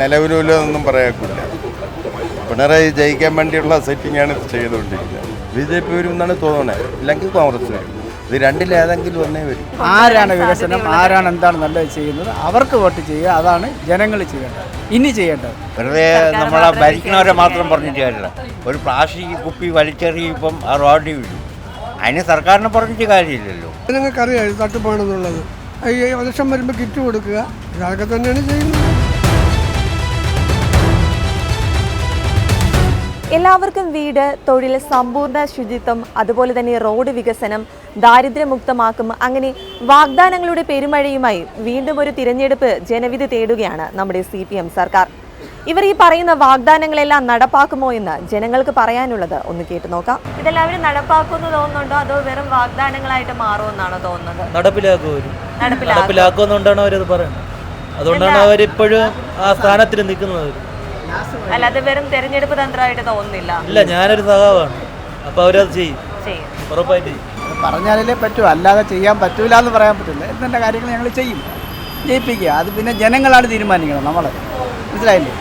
നിലവിലൊന്നും പറയാക്കില്ല പിണറായി ജയിക്കാൻ വേണ്ടിയുള്ള സെറ്റിംഗാണ് ചെയ്തുകൊണ്ടിരിക്കുന്നത്. ബി ജെ പി വരും എന്നാണ് തോന്നുന്നത് ഇല്ലെങ്കിൽ കോൺഗ്രസ് വരും. ഇത് രണ്ടിലേതെങ്കിലും ഒന്നേ വരും. ആരാണ് വികസനം? ആരാണ് എന്താണ് നല്ലത് ചെയ്യുന്നത്? അവർക്ക് വോട്ട് ചെയ്യുക. അതാണ് ജനങ്ങൾ ചെയ്യേണ്ടത്. ഇനി ചെയ്യേണ്ടത്. വെറുതെ നമ്മളെ ഭരിക്കുന്നവരെ മാത്രം പറഞ്ഞിട്ട് കാര്യമില്ല. ഒരു പ്ലാസ്റ്റിക് കുപ്പി വലിച്ചെറിയിപ്പം ആ റോഡിൽ വീഴും. അതിന് സർക്കാരിനെ പറഞ്ഞിട്ട് കാര്യമില്ലല്ലോ. നിങ്ങൾക്കറിയാം തട്ടിപ്പാണെന്നുള്ളത് ഈ ഇലക്ഷൻ വരുമ്പോൾ കിറ്റ് കൊടുക്കുക. ഇതൊക്കെ തന്നെയാണ് ചെയ്യുന്നത്. എല്ലാവർക്കും വീട് തൊഴിൽ സമ്പൂർണ ശുചിത്വം അതുപോലെ തന്നെ റോഡ് വികസനം ദാരിദ്ര്യമുക്തമാക്കും. അങ്ങനെ വാഗ്ദാനങ്ങളുടെ പെരുമഴയുമായി വീണ്ടും ഒരു തിരഞ്ഞെടുപ്പ് ജനവിധി തേടുകയാണ് നമ്മുടെ സി പി എം സർക്കാർ. ഇവർ ഈ പറയുന്ന വാഗ്ദാനങ്ങളെല്ലാം നടപ്പാക്കുമോ എന്ന് ജനങ്ങൾക്ക് പറയാനുള്ളത് ഒന്ന് കേട്ടു നോക്കാം. ഇതെല്ലാവരും നടപ്പാക്കുമെന്ന് തോന്നുന്നുണ്ടോ? അതോ വെറും വാഗ്ദാനങ്ങളായിട്ട് മാറുമെന്നാണോ തോന്നുന്നത്. നടപ്പിലാക്കുമെന്നുകൊണ്ടാണ് അവരത് പറയുന്നത്. അതുകൊണ്ടാണ് അവരിപ്പോഴും ആ സ്ഥാനത്തിൽ നിൽക്കുന്നത്. അല്ലാതെ വെറും തെരഞ്ഞെടുപ്പ് തന്ത്രമായിട്ട് തോന്നുന്നില്ല. ഇല്ല ഞാനൊരു സഹാവാണ് അപ്പൊ അവരത് ചെയ്യും. ഉറപ്പായിട്ട് പറഞ്ഞാലേ പറ്റൂ. അല്ലാതെ ചെയ്യാൻ പറ്റൂല എന്ന് പറയാൻ പറ്റില്ല എന്തെല്ലാം കാര്യങ്ങൾ ഞങ്ങൾ ചെയ്യും. ജയിപ്പിക്കുക. അത് പിന്നെ ജനങ്ങളാണ് തീരുമാനിക്കണം നമ്മൾ മനസ്സിലായില്ലേ?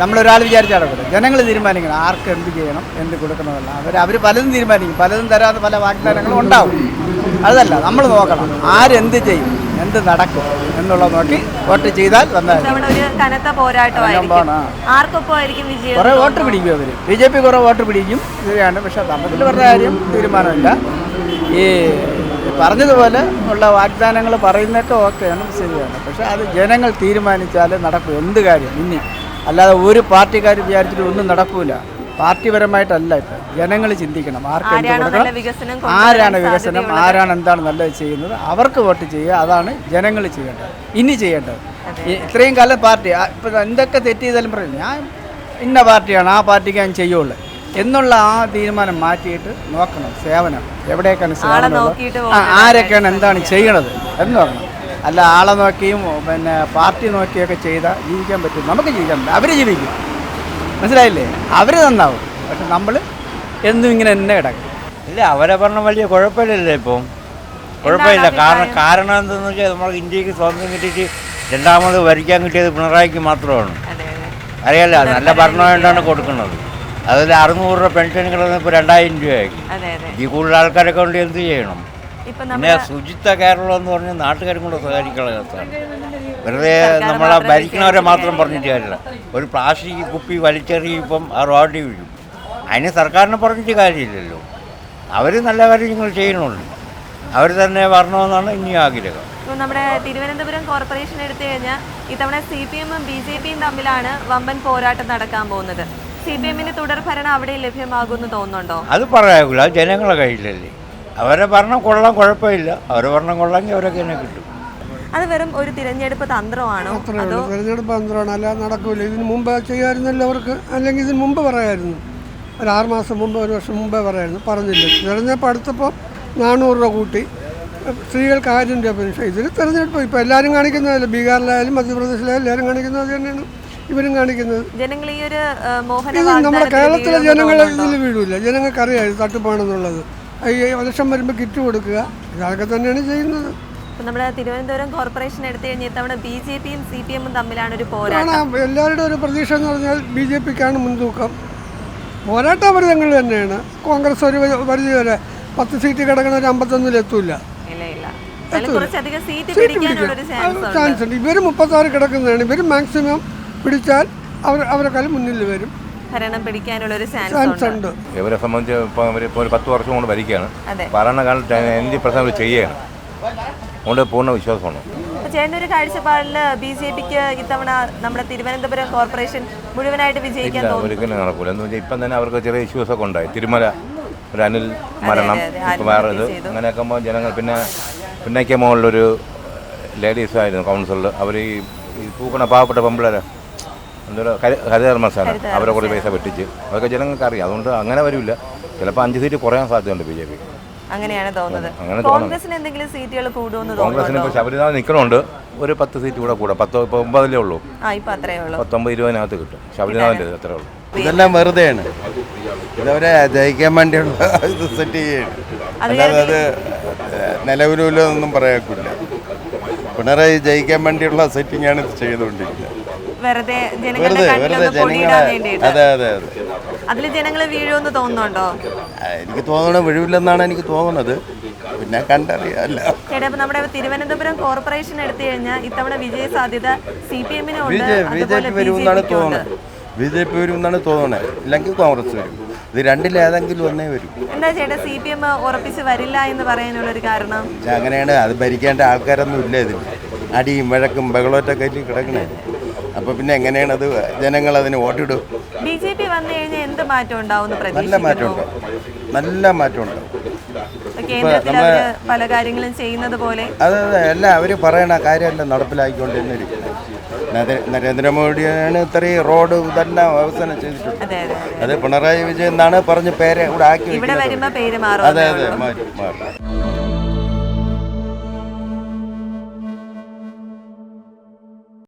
നമ്മളൊരാൾ വിചാരിച്ചാൽ നടക്കില്ല ജനങ്ങൾ തീരുമാനിക്കണം. ആർക്ക് എന്ത് ചെയ്യണം എന്ത് കൊടുക്കണമെന്നല്ല. അവർ അവർ പലതും തീരുമാനിക്കും. പലതും തരാതെ പല വാഗ്ദാനങ്ങളും ഉണ്ടാവും. അതല്ല നമ്മൾ നോക്കണം. ആരെന്ത് ചെയ്യും? എന്ത് നടക്കും എന്നുള്ളത് നോക്കി വോട്ട് ചെയ്താൽ കനത്ത പോരാട്ടമായിരിക്കും. വിജയം? കുറേ വോട്ട് പിടിക്കും അവർ ബി ജെ പി കുറെ വോട്ട് പിടിക്കും ഇതാണ് പക്ഷെ തമ്മിൽ പറഞ്ഞ കാര്യം തീരുമാനമില്ല. ഈ പറഞ്ഞതുപോലെ ഉള്ള വാഗ്ദാനങ്ങൾ പറയുന്നതൊക്കെ ഓക്കെയാണ് ശരിയാണ്. പക്ഷെ അത് ജനങ്ങൾ തീരുമാനിച്ചാൽ നടക്കും. എന്ത് കാര്യം? ഇനി അല്ലാതെ ഒരു പാർട്ടിക്കാർ വിചാരിച്ചിട്ട് ഒന്നും നടക്കൂല. പാർട്ടിപരമായിട്ടല്ല ഇപ്പം. ജനങ്ങൾ ചിന്തിക്കണം. ആർക്ക് എന്ത് കൊടുക്കണം? ആരാണ് വികസനം? ആരാണ് എന്താണ് നല്ലത് ചെയ്യുന്നത്? അവർക്ക് വോട്ട് ചെയ്യുക. അതാണ് ജനങ്ങൾ ചെയ്യേണ്ടത്. ഇനി ചെയ്യേണ്ടത്. ഇത്രയും കാലം പാർട്ടി ഇപ്പം എന്തൊക്കെ തെറ്റ് ചെയ്താലും പറയും. ഞാൻ ഇന്ന പാർട്ടിയാണ് ആ പാർട്ടിക്ക് ഞാൻ ചെയ്യുള്ളൂ. എന്നുള്ള ആ തീരുമാനം മാറ്റിയിട്ട് നോക്കണം. സേവനം. എവിടെയൊക്കെയാണ് സേവനം ആരൊക്കെയാണ് എന്താണ് ചെയ്യണത് എന്ന് നോക്കണം. അല്ല ആളെ നോക്കിയും പിന്നെ പാർട്ടി നോക്കിയൊക്കെ ചെയ്താൽ ജീവിക്കാൻ പറ്റും. നമുക്ക് ജീവിക്കാൻ പറ്റും. അവർ ജീവിക്കും. മനസ്സിലായില്ലേ? അവർ നന്നാവും. പക്ഷെ നമ്മൾ എന്നും ഇങ്ങനെ തന്നെ കിടക്കും. ഇല്ല അവരെ പറഞ്ഞ വലിയ കുഴപ്പമില്ലല്ലോ ഇപ്പം? കുഴപ്പമില്ല. കാരണം കാരണം എന്തെന്ന് വെച്ചാൽ നമ്മൾ ഇന്ത്യയ്ക്ക് സ്വാതന്ത്ര്യം കിട്ടിയിട്ട് രണ്ടാമത് ഭരിക്കാൻ കിട്ടിയത് പിണറായിക്ക് മാത്രമാണ്. അതെ, അതെ. അറിയാലോ നല്ല ഭരണമായിട്ടാണ് കൊടുക്കുന്നത്. അതിൽ അറുന്നൂറ് രൂപ പെൻഷൻ കിട്ടുന്നത് ഇപ്പോൾ രണ്ടായിരം രൂപയാക്കി അതെ ഈ കൂടുതൽ ആൾക്കാരെ കൊണ്ട് എന്ത് ചെയ്യണം? പിന്നെ ശുചിത്വ കേരളം എന്ന് പറഞ്ഞാൽ നാട്ടുകാരും കൂടെ സഹകരിക്കുന്ന കേസാണ് വെറുതെ നമ്മളെ ഭരിക്കണവരെ മാത്രം പറഞ്ഞിട്ട് കാര്യമില്ല. ഒരു പ്ലാസ്റ്റിക് കുപ്പി വലിച്ചെറിയിപ്പം ആ റോഡിൽ വീഴും. അതിന് സർക്കാരിനെ പറഞ്ഞിട്ട് കാര്യമില്ലല്ലോ. അവർ നല്ല കാര്യങ്ങൾ ചെയ്യുന്നുണ്ട്. അവർ തന്നെ വരണമെന്നാണ് ഇനി ആഗ്രഹം. നമ്മുടെ തിരുവനന്തപുരം കോർപ്പറേഷൻ എടുത്തു കഴിഞ്ഞാൽ ഇത്തവണ സി പി എമ്മും ബി ജെ പിയും തമ്മിലാണ് വമ്പൻ പോരാട്ടം നടക്കാൻ പോകുന്നത്. സി പി എമ്മിന് തുടർ ഭരണം അവിടെ ലഭ്യമാകുമെന്ന് തോന്നുന്നുണ്ടോ? അത് പറയാകില്ല അത് ജനങ്ങളെ കയ്യിലല്ലേ. അവരെ ഭരണം കൊള്ളാൻ കുഴപ്പമില്ല. അവരെ ഭരണം കൊള്ളാമെങ്കിൽ അവരൊക്കെ തന്നെ കിട്ടും. അത് വെറും ഒരു തിരഞ്ഞെടുപ്പ് തന്ത്രമാണോ? തിരഞ്ഞെടുപ്പ് തന്ത്രമാണ്. അല്ലാതെ നടക്കൂല. ഇതിന് മുമ്പ് ചെയ്യാമായിരുന്നല്ലോ അവർക്ക്. അല്ലെങ്കിൽ ഇതിന് മുമ്പ് പറയായിരുന്നു. ഒരു ആറ് മാസം മുമ്പ് ഒരു വർഷം മുമ്പേ പറയായിരുന്നു. പറഞ്ഞില്ല. തിരഞ്ഞെടുപ്പ് അടുത്തപ്പോൾ നാനൂറ് രൂപ കൂട്ടി. സ്ത്രീകൾക്ക് ആയിരം രൂപ പെൻഷൻ ഇതിൽ തെരഞ്ഞെടുപ്പ്. ഇപ്പോൾ എല്ലാവരും കാണിക്കുന്നതല്ല? ബീഹാറിലായാലും മധ്യപ്രദേശിലായാലും എല്ലാവരും കാണിക്കുന്നത് തന്നെയാണ്. ഇവരും കാണിക്കുന്നത്. ഇത് നമ്മുടെ കേരളത്തിലെ ജനങ്ങളെ? ഇതിൽ വീഴൂല. ജനങ്ങൾക്കറിയാം ഇത് തട്ടിപ്പാണെന്നുള്ളത്. ഈ ഇലക്ഷൻ വരുമ്പോൾ കിറ്റ് കൊടുക്കുക. ഇതൊക്കെ തന്നെയാണ് ചെയ്യുന്നത്. നമ്മുടെ തിരുവനന്തപുരം കോർപ്പറേഷൻ എടുത്തു കഴിഞ്ഞാൽ ഇത്തവണ ബി ജെ പിയും സി പി എമ്മും തമ്മിലാണ് ഒരു പോരാട്ടം. എല്ലാവരുടെ ഒരു പ്രതീക്ഷ എന്ന് പറഞ്ഞാൽ ബി ജെ പിക്കാണ് മുൻതൂക്കം. പോരാട്ടം അവർ തങ്ങൾ തന്നെയാണ്. കോൺഗ്രസ് ഒരു പരിധി വരെ പത്ത് സീറ്റ് കിടക്കുന്ന ഒരു ഒരു ചാൻസ് ഉണ്ട്. ചാൻസ് ഉണ്ട്. ഇവർ മുപ്പത്താറ് കിടക്കുന്നതാണ്. ഇവർ മാക്സിമം പിടിച്ചാൽ അവർ അവരെക്കാളും മുന്നിൽ വരും. ഭരണം പിടിക്കാനുള്ള ഒരു ചാൻസ് ഉണ്ട്. ഇവരെ സംബന്ധിച്ച് ഇപ്പോൾ അവർ ഇപ്പോൾ ഒരു പത്ത് വർഷം കൊണ്ട് ഭരിക്കുകയാണ്. ഭരണകാലത്ത് എന്ത് പ്രശ്നം അവർ ചെയ്യുകയാണ്. അതുകൊണ്ട് പൂർണ വിശ്വാസമാണ്. ചേട്ടന്റെ ഒരു കാഴ്ചപ്പാടിൽ ബി ജെ പിക്ക് ഇത്തവണ നമ്മുടെ തിരുവനന്തപുരം കോർപ്പറേഷൻ മുഴുവനായിട്ട് വിജയിക്കാൻ ഒരിക്കലും നടക്കൂല. എന്ന് വെച്ചാൽ ഇപ്പം തന്നെ അവർക്ക് ചെറിയ ഇഷ്യൂസ് ഒക്കെ ഉണ്ടായി. തിരുമല ഒരു അനിൽ മരണം ഇപ്പം വേറെ ഇത് അങ്ങനെയൊക്കെ ആകുമ്പോൾ ജനങ്ങൾ പിന്നെ പിന്നേക്ക് മുകളിലൊരു ലേഡീസ് ആയിരുന്നു കൗൺസിലർ അവർ ഈ പൂക്കണ പാവപ്പെട്ട പെമ്പിളരെ എന്തോ ഹരിതകർമ്മ സേന അവരെ കുറേ പൈസ വെട്ടിച്ച്. അതൊക്കെ ജനങ്ങൾക്ക് അറിയാം അതുകൊണ്ട് അങ്ങനെ വരില്ല. ചിലപ്പോൾ അഞ്ച് സീറ്റ് കുറയാൻ സാധ്യതയുണ്ട് ബി ജെ പി അങ്ങനെയാണ് തോന്നുന്നത്. കോൺഗ്രസിന് എന്തെങ്കിലും സീറ്റുകൾ കൂടുമെന്ന് കോൺഗ്രസിന് ഇപ്പോൾ ശബരിനാഥ് നിൽക്കണുണ്ട് ഒരു പത്ത് സീറ്റ് കൂടെ കൂടാം. പത്ത് ഇപ്പോൾ ഒമ്പതിലേ ഉള്ളൂ? ആ ഇപ്പൊ അത്രേ ഉള്ളൂ. പത്തൊമ്പത് ഇരുപതിനകത്ത് കിട്ടും. ശബരിനാഥിന്റെ അത്രേ ഉള്ളൂ. ഇതെല്ലാം വെറുതെയാണ്. ഇതവരെ ജയിക്കാൻ വേണ്ടിയുള്ള ഇത് സെറ്റ് ചെയ്യാണ് അല്ലാതെ അത് നിലവിലൊന്നും പറയാക്കില്ല. പിണറായി ജയിക്കാൻ വേണ്ടിയുള്ള സെറ്റിംഗ് ചെയ്തുകൊണ്ടിരിക്കുന്നത് വെറുതെ ചെയ്തുകൊണ്ടിരിക്കുന്നത്. വെറുതെ വെറുതെ കണ്ണിലൊന്ന് പൊടിയിടാൻ ജനങ്ങളെ വേണ്ടിയിട്ട്. അതെ അതെ അതെ. അതിൽ ജനങ്ങൾ വീഴുമെന്ന് തോന്നുന്നുണ്ടോ? എനിക്ക് തോന്നണ വീഴില്ലെന്നാണ് എനിക്ക് തോന്നുന്നത്. പിന്നെ കണ്ടറിയാല്ല. ചേട്ടാ അപ്പൊ നമ്മുടെ തിരുവനന്തപുരം കോർപ്പറേഷൻ എടുത്തു കഴിഞ്ഞാൽ ഇത്തവണ വിജയ സാധ്യത സി പി എമ്മിനും ബി ജെ ബി ജെ അതുപോലെ പി ബി വരുമെന്നാണ് തോന്നുന്നത് ബി ജെ പി വരുമെന്നാണ് തോന്നുന്നത് ഇല്ലെങ്കിൽ കോൺഗ്രസ് വരും. ഇത് രണ്ടിലേതെങ്കിലും ഒന്നേ വരും. എന്താ ചേട്ടാ സി പി എം ഉറപ്പിച്ച് വരില്ല എന്ന് പറയാനുള്ള ഒരു കാരണം അങ്ങനെയാണ്. അത് ഭരിക്കേണ്ട ആൾക്കാരൊന്നും ഇല്ല ഇതിൽ അടിയും വഴക്കും ബഹളോറ്റ ആയിട്ട് കിടക്കണേ. അപ്പോൾ പിന്നെ എങ്ങനെയാണ് അത് ജനങ്ങൾ അതിന് വോട്ടിടും? ബി ജെ പി വന്നു കഴിഞ്ഞാൽ എന്ത് മാറ്റം ഉണ്ടാവും നല്ല മാറ്റം പ്രതീക്ഷിക്കുന്നു ഉണ്ടാവും നല്ല മാറ്റം ഉണ്ടാവും കേന്ദ്രത്തിൽ നമ്മളെ- പല കാര്യങ്ങളും ചെയ്യുന്നത് പോലെ. അതെ അല്ല അവർ പറയണ കാര്യമെല്ലാം നടപ്പിലാക്കിക്കൊണ്ടിരുന്നിരിക്കുന്നത് നരേന്ദ്രമോദിയാണ് ഇത്രയും റോഡ് ഇതെല്ലാം അവസാനം ചെയ്തിട്ടുണ്ട് അതെ അതെ അത്. പിണറായി വിജയൻ എന്നാണ് പറഞ്ഞ് പേര് ഇവിടെ ആക്കി ഇവിടെ വെക്കുന്നത്. വരുമ്പോ പേര് മാറും അതെ അതെ മാറി മാറി.